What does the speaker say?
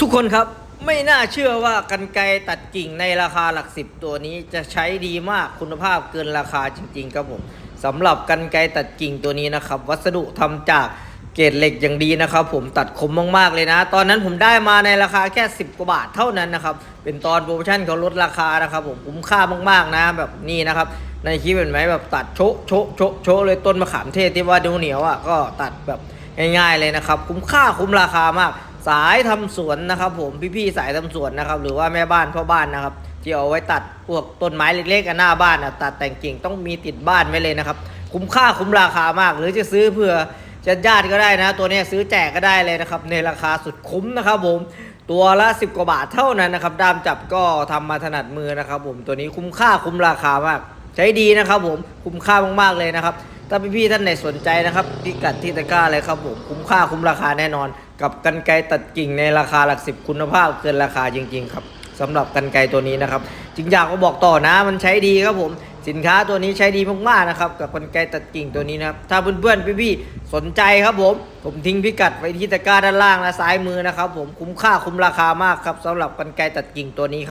ทุกคนครับไม่น่าเชื่อว่ากันไกตัดกิ่งในราคาหลักสิบตัวนี้จะใช้ดีมากคุณภาพเกินราคาจริง ๆ ครับผมสำหรับกันไกตัดกิ่งตัวนี้นะครับ วัสดุทำจากเกรดเหล็กอย่างดีนะครับ ผมตัดคมมากๆเลยนะ ตอนนั้นผมได้มาในราคาแค่ 10กว่าบาทเท่านั้นนะครับ เป็นตอนโปรโมชั่นเขาลดราคานะครับ ผมคุ้มค่ามากๆนะแบบนี้นะครับ ในคลิปเห็นไหมแบบตัดโชะโชะโชะโชะเลยต้นมะขามเทศที่ว่าเหนียวๆอะก็ตัดแบบง่ายๆเลยนะครับ คุ้มค่าคุ้มราคามาก สายทำสวนนะครับผมพี่ๆสายทำสวนนะครับ หรือว่าแม่บ้านพ่อบ้านนะครับที่เอาไว้ตัดพวกต้นไม้เล็กๆกันหน้าบ้านอะตัดแต่งกิ่งต้องมีติดบ้านไว้เลยนะครับ คุ้มค่าคุ้มราคามาก หรือจะซื้อเพื่อจะญาติก็ได้นะ ตัวนี้ซื้อแจกก็ได้เลยนะครับ ในราคาสุดคุ้มนะครับผมตัวละ 10 กว่าบาทเท่านั้นนะครับด้ามจับก็ทำมาถนัดมือนะครับ ผมตัวนี้คุ้มค่าคุ้มราคามาก ใช้ดีนะครับผมคุ้มค่ามากๆเลยนะครับถ้าพี่ๆท่านไหนสนใจนะครับพิกัดที่ตะกร้าเลยครับผมคุ้มค่าคุ้มราคาแน่นอน กับกันไกตัดกิ่งในราคาหลักสิบคุณภาพเกินราคาจริง ๆ ครับสำหรับกันไกตัวนี้นะครับจึงอยากมาบอกต่อนะมันใช้ดีครับผมสินค้าตัวนี้ใช้ดีมากๆนะครับกับกันไกตัดกิ่งตัวนี้นะครับถ้าเพื่อนๆพี่ๆสนใจครับผม ผมทิ้งพิกัดไว้ที่ตะกร้าด้านล่างและซ้ายมือนะครับ ผมคุ้มค่าคุ้มราคามากครับสำหรับกันไกตัดกิ่งตัวนี้ครับ